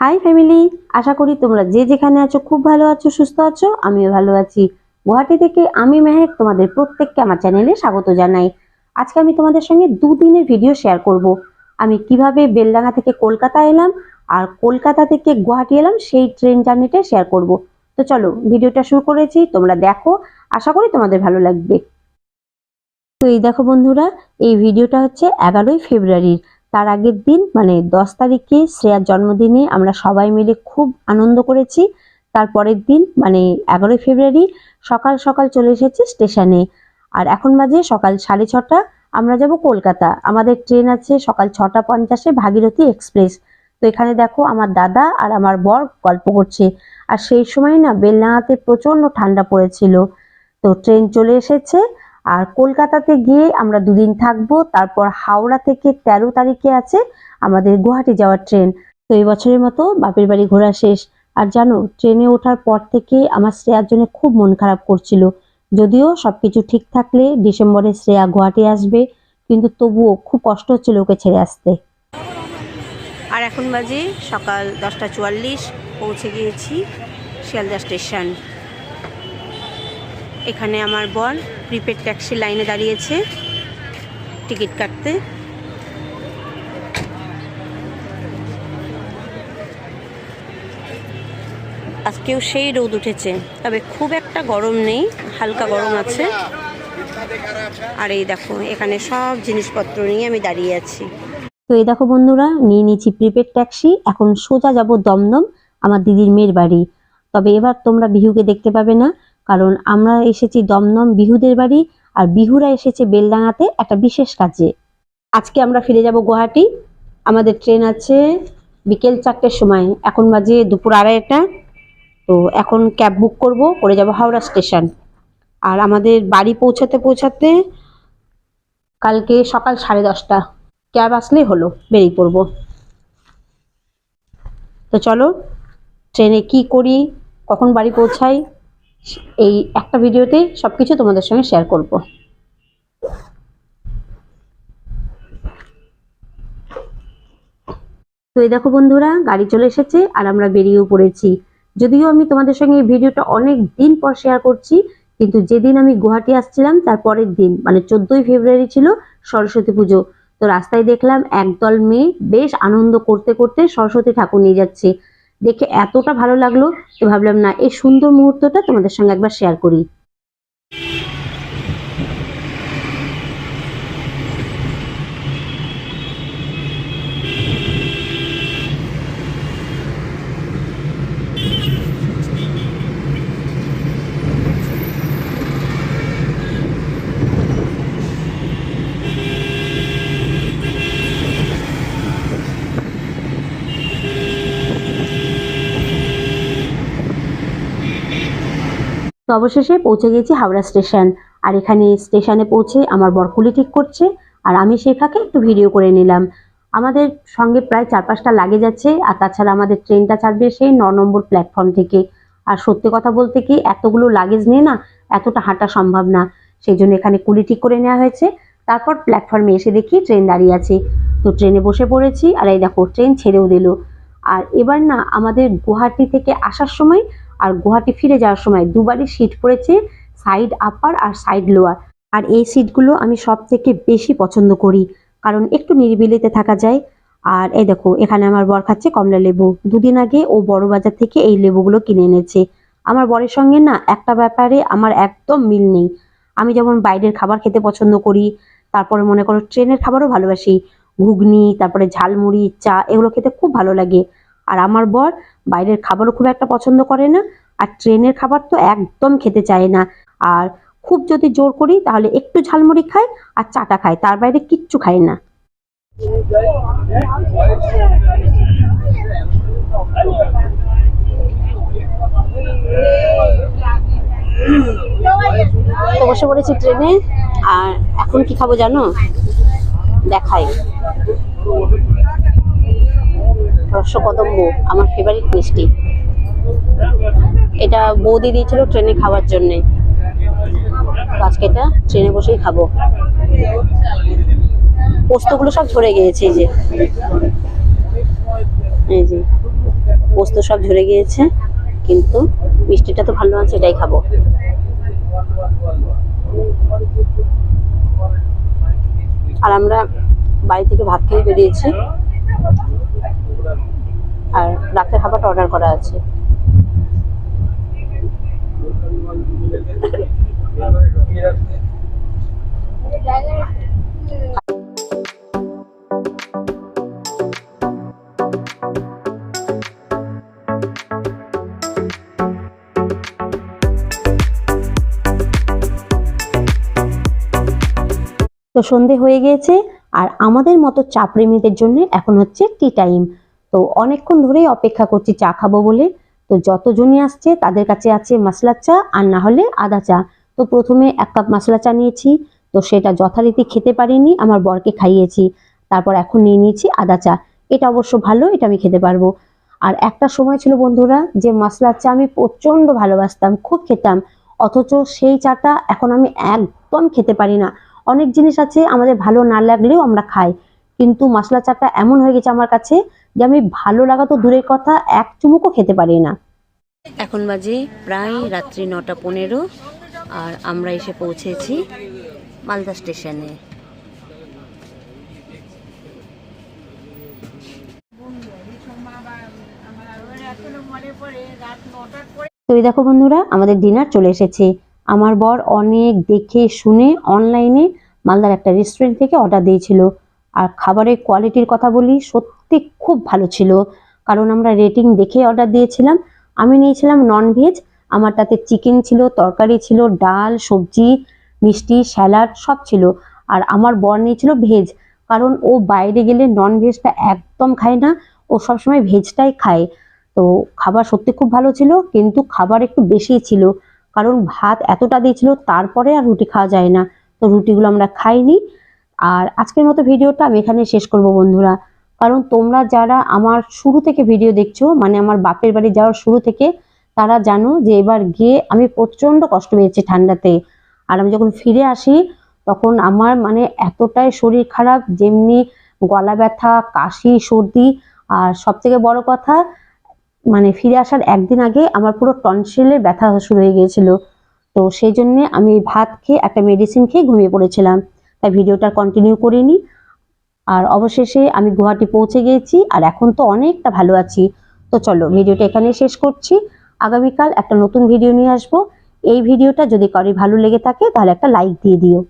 High family আশা করি তোমরা যে যেখানে আছো খুব ভালো আছো, সুস্থ আছো, আমিও ভালো আছি। গুয়াহাটি থেকে আমি মেহেক, তোমাদের প্রত্যেককে আমার চ্যানেলে স্বাগত জানাই। আজকে আমি তোমাদের সঙ্গে দুদিনের ভিডিও শেয়ার করব। আমি কীভাবে বেলডাঙ্গা থেকে কলকাতা এলাম আর কলকাতা থেকে গুয়াহাটি এলাম, সেই ট্রেন জার্নিটা শেয়ার করব। তো চলো ভিডিওটা শুরু করেছি, তোমরা দেখো। আশা করি তোমাদের ভালো লাগবে। তো এই দেখো বন্ধুরা, এই ভিডিওটা হচ্ছে এগারোই ফেব্রুয়ারির। তার আগের দিন মানে দশ তারিখে শ্রেয়ার জন্মদিনে আমরা সবাই মিলে খুব আনন্দ করেছি। তারপরের দিন মানে এগারোই ফেব্রুয়ারি, সকাল সকাল চলে এসেছি স্টেশনে। আর এখন বাজে সকাল সাড়ে ছটা, আমরা যাব কলকাতা। আমাদের ট্রেন আছে সকাল ছটা পঞ্চাশে ভাগীরথী এক্সপ্রেস। তো এখানে দেখো আমার দাদা আর আমার বর গল্প করছে। আর সেই সময় না বেলডাঙাতে প্রচণ্ড ঠান্ডা পড়েছিল। তো ট্রেন চলে এসেছে আর কলকাতাতে গিয়ে আমরা দুদিন থাকব। তারপর হাওড়া থেকে তেরো তারিখে আছে আমাদের গুয়াহাটি যাওয়ার ট্রেন। তো এই বছরের মতো বাপের বাড়ি ঘোরা শেষ। আর জানো, ট্রেনে ওঠার পর থেকে আমার শ্রেয়ার জন্য খুব মন খারাপ করছিল। যদিও সবকিছু ঠিক থাকলে ডিসেম্বরে শ্রেয়া গুয়াহাটি আসবে, কিন্তু তবুও খুব কষ্ট হচ্ছিল ওকে ছেড়ে আসতে। আর এখন বাজে সকাল দশটা চুয়াল্লিশ, পৌঁছে গিয়েছি শিয়ালদা স্টেশন। এখানে আমার বর প্রিপেড ট্যাক্সি লাইনে দাঁড়িয়েছে টিকিট কাটতে। আজকেও সেই রোদ উঠেছে, তবে খুব একটা গরম নেই, হালকা গরম আছে। আর এই দেখো, এখানে সব জিনিসপত্র নিয়ে আমি দাঁড়িয়ে আছি। তো এই দেখো বন্ধুরা, নিয়ে নিয়েছি প্রিপেড ট্যাক্সি, এখন সোজা যাব দমদম, আমার দিদির মেয়ের বাড়ি। তবে এবার তোমরা বিহুকে দেখতে পাবে না কারণ আমরা এসেছি দমদম বিহুদের বাড়ি আর বিহুরা এসেছে বেলডাঙাতে একটা বিশেষ কাজে। আজকে আমরা ফিরে যাব গুয়াহাটি। আমাদের ট্রেন আছে বিকেল চারটের সময়। এখন বাজে দুপুর আড়াইটা। তো এখন ক্যাব বুক করব, করে যাব হাওড়া স্টেশন। আর আমাদের বাড়ি পৌঁছাতে পৌঁছাতে কালকে সকাল সাড়ে দশটা। ক্যাব আসলেই হলো, বেরিয়ে পড়ব। তো চলো, ট্রেনে কি করি, কখন বাড়ি পৌঁছাই? এই একটা ভিডিওতে সবকিছু তোমাদের সঙ্গে শেয়ার করব। তো এই দেখো বন্ধুরা, গাড়ি চলে এসেছে আর আমরা বেরিয়েও পড়েছি। যদিও আমি তোমাদের সঙ্গে এই ভিডিওটা অনেক দিন পর শেয়ার করছি, কিন্তু যেদিন আমি গুয়াহাটি আসছিলাম, তার পরের দিন মানে চোদ্দই ফেব্রুয়ারি ছিল সরস্বতী পুজো। তো রাস্তায় দেখলাম একদল মেয়ে বেশ আনন্দ করতে করতে সরস্বতী ঠাকুর নিয়ে যাচ্ছে। দেখে এতটা ভালো লাগল তো ভাবলাম না, এই সুন্দর মুহূর্তটা তোমাদের সঙ্গে একবার শেয়ার করি। তো অবশেষে পৌঁছে গেছি হাওড়া স্টেশন। আর এখানে স্টেশনে পৌঁছে আমার বরকুলি ঠিক করছে, আর আমি সেই ফাঁকে একটু ভিডিও করে নিলাম। আমাদের সঙ্গে প্রায় চার পাঁচটা লাগেজ আছে, আর তাছাড়া আমাদের ট্রেনটা ছাড়বে সেই ন নম্বর প্ল্যাটফর্ম থেকে। আর সত্যি কথা বলতে কি, এতগুলো লাগেজ নিয়ে না এতটা হাঁটা সম্ভব না। সেই জন্য এখানে কুলি ঠিক করে নেওয়া হয়েছে। তারপর প্ল্যাটফর্মে এসে দেখি ট্রেন দাঁড়িয়ে আছে। তো ট্রেনে বসে পড়েছি, আর এই দেখো, ট্রেন ছেড়েও দিল। আর এবার না আমাদের গুয়াহাটি থেকে আসার সময় আর গুয়াহাটি ফিরে যাওয়ার সময় দুবারই সিট পড়েছে সাইড আপার আর সাইড লোয়ার আর এই সিটগুলো আমি সব থেকে বেশি পছন্দ করি, কারণ একটু নিরিবিলিতে থাকা যায়। আর এই দেখো, এখানে আমার বর খাচ্ছে কমলা লেবু। দুদিন আগে ও বড় বাজার থেকে এই লেবুগুলো কিনে এনেছে। আমার বরের সঙ্গে না একটা ব্যাপারে আমার একদম মিল নেই। আমি যেমন বাইরের খাবার খেতে পছন্দ করি, তারপরে মনে করো ট্রেনের খাবারও ভালোবাসি। ঘুগনি, তারপরে ঝালমুড়ি, চা, এগুলো খেতে খুব ভালো লাগে। আর আমার বর বাইরের খাবারও খুব একটা পছন্দ করে না, আর ট্রেনের খাবার তো একদম খেতে চায় না। আর খুব যদি জোর করি তাহলে একটু ঝালমুড়ি খায় আর চাটা খায়, তার বাইরে কিচ্ছু খায় না। তো বসে পড়েছি ট্রেনে, আর এখন কি খাব জানো? দেখাই। রসকদম্ব, আমার ফেভারিট মিষ্টি। এটা বৌদি দিয়েছিল ট্রেনে খাওয়ার জন্যে। আজকে এটা ট্রেনে বসেই খাব। পোস্তগুলো সব ঝরে গিয়েছে এই যে। এই যে, পোস্ত সব ঝরে গিয়েছে, কিন্তু মিষ্টিটা তো ভালো আছে, এটাই খাব। আর আমরা বাড়ি থেকে ভাত খেয়ে বেরিয়েছি। আর রাতের খাবারটা অর্ডার করা আছে। তো সন্ধে হয়ে গিয়েছে, আর আমাদের মতো চা প্রেমীদের জন্য এখন হচ্ছে টি টাইম তো অনেকক্ষণ ধরেই অপেক্ষা করছি চা খাব বলে। তো যতজনই আসছে, তাদের কাছে আছে মশলা চা আর না হলে আদা চা। তো প্রথমে এক কাপ মশলা চা নিয়েছি। তো সেটা যথারীতি খেতে পারিনি, আমার বরকে খাইয়েছি। তারপর এখন নিয়ে নিয়েছি আদা চা। এটা অবশ্য ভালো, এটা আমি খেতে পারব। আর একটা সময় ছিল বন্ধুরা, যে মশলার চা আমি প্রচণ্ড ভালোবাসতাম, খুব খেতাম। অথচ সেই চাটা এখন আমি একদম খেতে পারি না। অনেক জিনিস আছে আমাদের ভালো না লাগলেও আমরা খাই। কিন্তু মশলা চাটা এমন হয়ে গেছে আমার কাছে যে আমি ভালো লাগা তো দূরের কথা এক চুমুকও খেতে পারি না। এখন বাজে প্রায় রাত্রি নটা পনেরো আর আমরা এসে পৌঁছেছি মালদা স্টেশনে। তো এই দেখো বন্ধুরা আমাদের ডিনার চলে এসেছে। আমার বর অনেক দেখে শুনে অনলাইনে মালদার একটা রেস্টুরেন্ট থেকে অর্ডার দিয়েছিল। আর খাবারের কোয়ালিটির কথা বলি, সত্যি খুব ভালো ছিল। কারণ আমরা রেটিং দেখে অর্ডার দিয়েছিলাম। আমি নিয়েছিলাম নন ভেজ আমার তাতে চিকেন ছিল, তরকারি ছিল, ডাল, সবজি, মিষ্টি স্যালাড সব ছিল। আর আমার বর নিয়েছিল ভেজ কারণ ও বাইরে গেলে নন ভেজটা একদম খায় না, ও সবসময় ভেজটাই খায়। তো খাবার সত্যি খুব ভালো ছিল, কিন্তু খাবার একটু বেশি ছিল। কারণ ভাত এতটা দিয়েছিল, তারপরে আর রুটি খাওয়া যায় না। তো রুটিগুলো আমরা খাইনি। আর আজকের মতো ভিডিওটা আমি এখানে শেষ করব বন্ধুরা। কারণ তোমরা যারা আমার শুরু থেকে ভিডিও দেখছ মানে আমার বাপের বাড়ি যাওয়ার শুরু থেকে, তারা জানো যে এবার গিয়ে আমি প্রচণ্ড কষ্ট পেয়েছি ঠান্ডাতে। আর আমি যখন ফিরে আসি, তখন আমার মানে এতটাই শরীর খারাপ, যেমনি গলা ব্যথা, কাশি, সর্দি, আর সব থেকে বড় কথা মানে ফিরে আসার একদিন আগে আমার পুরো টনসিলের ব্যথা শুরু হয়ে গিয়েছিল। তো সেই জন্যে আমি ভাত খেয়ে একটা মেডিসিন খেয়ে ঘুমিয়ে পড়েছিলাম। তাই ভিডিওটা কন্টিনিউ করিনি। আর অবশেষে আমি গুহাটি পৌঁছে গিয়েছি আর এখন তো অনেকটা ভালো আছি। তো চলো, ভিডিওটা এখানে শেষ করছি। আগামীকাল একটা নতুন ভিডিও নিয়ে আসব। এই ভিডিওটা যদি কারোর ভালো লেগে থাকে, তাহলে একটা লাইক দিয়ে দিও।